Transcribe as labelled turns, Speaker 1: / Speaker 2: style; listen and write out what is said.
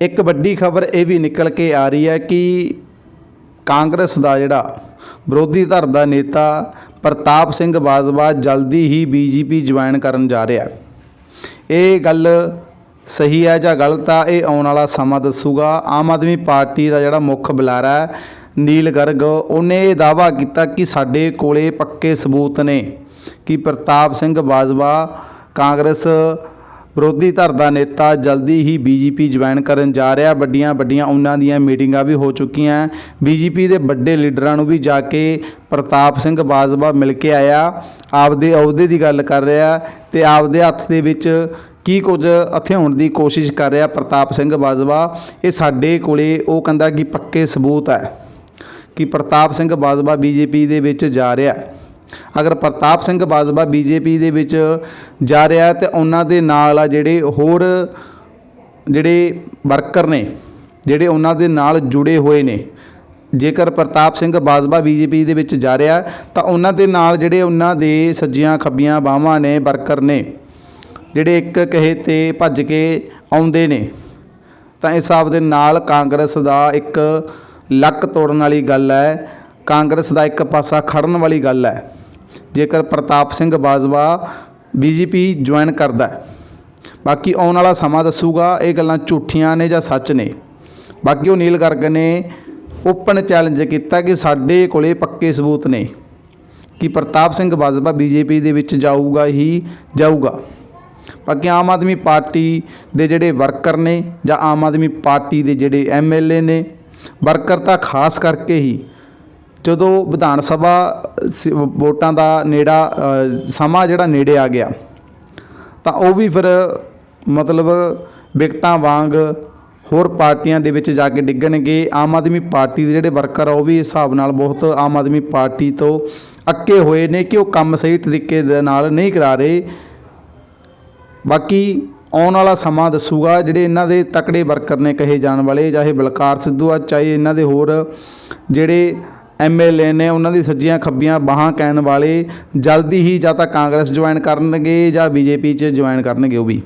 Speaker 1: ਇੱਕ ਵੱਡੀ ਖਬਰ ਇਹ ਵੀ ਨਿਕਲ ਕੇ ਆ ਰਹੀ ਹੈ ਕਿ ਕਾਂਗਰਸ ਦਾ ਜਿਹੜਾ ਵਿਰੋਧੀ ਧਿਰ ਦਾ ਨੇਤਾ ਪ੍ਰਤਾਪ ਸਿੰਘ ਬਾਜਵਾ ਜਲਦੀ ਹੀ ਬੀਜੇਪੀ ਜੁਆਇਨ ਕਰਨ ਜਾ ਰਿਹਾ ਹੈ। ਇਹ ਗੱਲ ਸਹੀ ਹੈ ਜਾਂ ਗਲਤ ਆ, ਇਹ ਆਉਣ ਵਾਲਾ ਸਮਾਂ ਦੱਸੂਗਾ। ਆਮ ਆਦਮੀ ਪਾਰਟੀ ਦਾ ਜਿਹੜਾ ਮੁੱਖ ਬੁਲਾਰਾ ਹੈ, ਨੀਲ ਗਰਗ, ਉਹਨੇ ਇਹ ਦਾਵਾ ਕੀਤਾ ਕਿ ਸਾਡੇ ਕੋਲੇ ਪੱਕੇ ਸਬੂਤ ਨੇ ਕਿ ਪ੍ਰਤਾਪ ਸਿੰਘ ਬਾਜਵਾ ਕਾਂਗਰਸ ਵਿਰੋਧੀ ਧਿਰ ਦਾ ਨੇਤਾ ਜਲਦੀ ਹੀ ਬੀਜੇਪੀ ਜੁਆਇਨ ਕਰਨ ਜਾ ਰਿਹਾ। ਵੱਡੀਆਂ ਵੱਡੀਆਂ ਉਹਨਾਂ ਦੀਆਂ ਮੀਟਿੰਗਾਂ ਵੀ ਹੋ ਚੁੱਕੀਆਂ। ਬੀਜੇਪੀ ਦੇ ਵੱਡੇ ਲੀਡਰਾਂ ਨੂੰ ਵੀ ਜਾ ਕੇ ਪ੍ਰਤਾਪ ਸਿੰਘ ਬਾਜਵਾ ਮਿਲ ਕੇ ਆਇਆ। ਆਪਦੇ ਅਹੁਦੇ ਦੀ ਗੱਲ ਕਰ ਰਿਹਾ ਤੇ ਆਪਦੇ ਹੱਥ ਦੇ ਵਿੱਚ ਕੀ ਕੁਝ ਹਥਿਆਉਣ ਦੀ ਕੋਸ਼ਿਸ਼ ਕਰ ਰਿਹਾ ਪ੍ਰਤਾਪ ਸਿੰਘ ਬਾਜਵਾ। ਇਹ ਸਾਡੇ ਕੋਲੇ ਉਹ ਕਹਿੰਦਾ ਕਿ ਪੱਕੇ ਸਬੂਤ ਹੈ ਕਿ ਪ੍ਰਤਾਪ ਸਿੰਘ ਬਾਜਵਾ ਬੀਜੇਪੀ ਦੇ ਵਿੱਚ ਜਾ ਰਿਹਾ। ਅਗਰ ਪ੍ਰਤਾਪ ਸਿੰਘ ਬਾਜਵਾ ਬੀਜੇਪੀ ਦੇ ਵਿੱਚ ਜਾ ਰਿਹਾ ਹੈ ਤੇ ਉਹਨਾਂ ਦੇ ਨਾਲ ਆ ਜਿਹੜੇ ਹੋਰ ਜਿਹੜੇ ਵਰਕਰ ਨੇ, ਜਿਹੜੇ ਉਹਨਾਂ ਦੇ ਨਾਲ ਜੁੜੇ ਹੋਏ ਨੇ, ਜੇਕਰ ਪ੍ਰਤਾਪ ਸਿੰਘ ਬਾਜਵਾ ਬੀਜੇਪੀ ਦੇ ਵਿੱਚ ਜਾ ਰਿਹਾ, ਤਾਂ ਉਹਨਾਂ ਦੇ ਨਾਲ ਜਿਹੜੇ ਉਹਨਾਂ ਦੇ ਸੱਜੀਆਂ ਖੱਬੀਆਂ ਬਾਹਾਂ ਨੇ, ਵਰਕਰ ਨੇ, ਜਿਹੜੇ ਇੱਕ ਕਹੇ ਤੇ ਭੱਜ ਕੇ ਆਉਂਦੇ ਨੇ, ਤਾਂ ਇਸ ਹਿਸਾਬ ਦੇ ਨਾਲ ਕਾਂਗਰਸ ਦਾ ਇੱਕ ਲੱਕ ਤੋੜਨ ਵਾਲੀ ਗੱਲ ਹੈ, ਕਾਂਗਰਸ ਦਾ ਇੱਕ ਪਾਸਾ ਖੜਨ ਵਾਲੀ ਗੱਲ ਹੈ। ਜੇਕਰ ਪ੍ਰਤਾਪ ਸਿੰਘ ਬਾਜਵਾ ਬੀਜੇਪੀ ਜੁਆਇਨ ਕਰਦਾ ਬਾਕੀ ਆਉਣ ਵਾਲਾ ਸਮਾਂ ਦੱਸੂਗਾ ਇਹ ਗੱਲਾਂ ਝੂਠੀਆਂ ਨੇ ਜਾਂ ਸੱਚ ਨੇ। ਬਾਕੀ ਉਹ ਨੀਲ ਗਰਗ ਨੇ ਓਪਨ ਚੈਲੰਜ ਕੀਤਾ ਕਿ ਸਾਡੇ ਕੋਲੇ ਪੱਕੇ ਸਬੂਤ ਨੇ, ਕਿ ਪ੍ਰਤਾਪ ਸਿੰਘ ਬਾਜਵਾ ਬੀਜੇਪੀ ਦੇ ਵਿੱਚ ਜਾਊਗਾ ਹੀ ਜਾਊਗਾ। ਬਾਕੀ ਆਮ ਆਦਮੀ ਪਾਰਟੀ ਦੇ ਜਿਹੜੇ ਵਰਕਰ ਨੇ ਜਾਂ ਆਮ ਆਦਮੀ ਪਾਰਟੀ ਦੇ ਜਿਹੜੇ ਐਮਐਲਏ ਨੇ, ਵਰਕਰ ਤਾਂ ਖਾਸ ਕਰਕੇ ਹੀ ਜਦੋਂ ਵਿਧਾਨ ਸਭਾ ਵੋਟਾਂ ਦਾ ਨੇੜਾ ਸਮਾਂ ਜਿਹੜਾ ਨੇੜੇ ਆ ਗਿਆ, ਤਾਂ ਉਹ ਵੀ ਫਿਰ ਮਤਲਬ ਵਿਕਟਾਂ ਵਾਂਗ ਹੋਰ ਪਾਰਟੀਆਂ ਦੇ ਵਿੱਚ ਜਾ ਕੇ ਡਿੱਗਣਗੇ। ਆਮ ਆਦਮੀ ਪਾਰਟੀ ਦੇ ਜਿਹੜੇ ਵਰਕਰ ਆ, ਉਹ ਵੀ ਇਸ ਹਿਸਾਬ ਨਾਲ ਬਹੁਤ ਆਮ ਆਦਮੀ ਪਾਰਟੀ ਤੋਂ ਅੱਕੇ ਹੋਏ ਨੇ ਕਿ ਉਹ ਕੰਮ ਸਹੀ ਤਰੀਕੇ ਦੇ ਨਾਲ ਨਹੀਂ ਕਰਾ ਰਹੇ। ਬਾਕੀ ਆਉਣ ਵਾਲਾ ਸਮਾਂ ਦੱਸੂਗਾ, ਜਿਹੜੇ ਇਹਨਾਂ ਦੇ ਤਕੜੇ ਵਰਕਰ ਨੇ ਕਹੇ ਜਾਣ ਵਾਲੇ, ਚਾਹੇ ਬਲਕਾਰ ਸਿੱਧੂ ਆ, ਚਾਹੇ ਇਹਨਾਂ ਦੇ ਹੋਰ ਜਿਹੜੇ ਐਮਐਲਏ ਨੇ ਉਹਨਾਂ ਦੀ ਸੱਜੀਆਂ ਖੱਬੀਆਂ ਬਾਹਾਂ ਕਹਿਣ ਵਾਲੇ ਜਲਦੀ ਹੀ ਜਾਂ ਤਾਂ ਕਾਂਗਰਸ ਜੁਆਇਨ ਕਰਨਗੇ ਜਾਂ ਬੀਜੇਪੀ 'ਚ ਜੁਆਇਨ ਕਰਨਗੇ ਉਹ ਵੀ।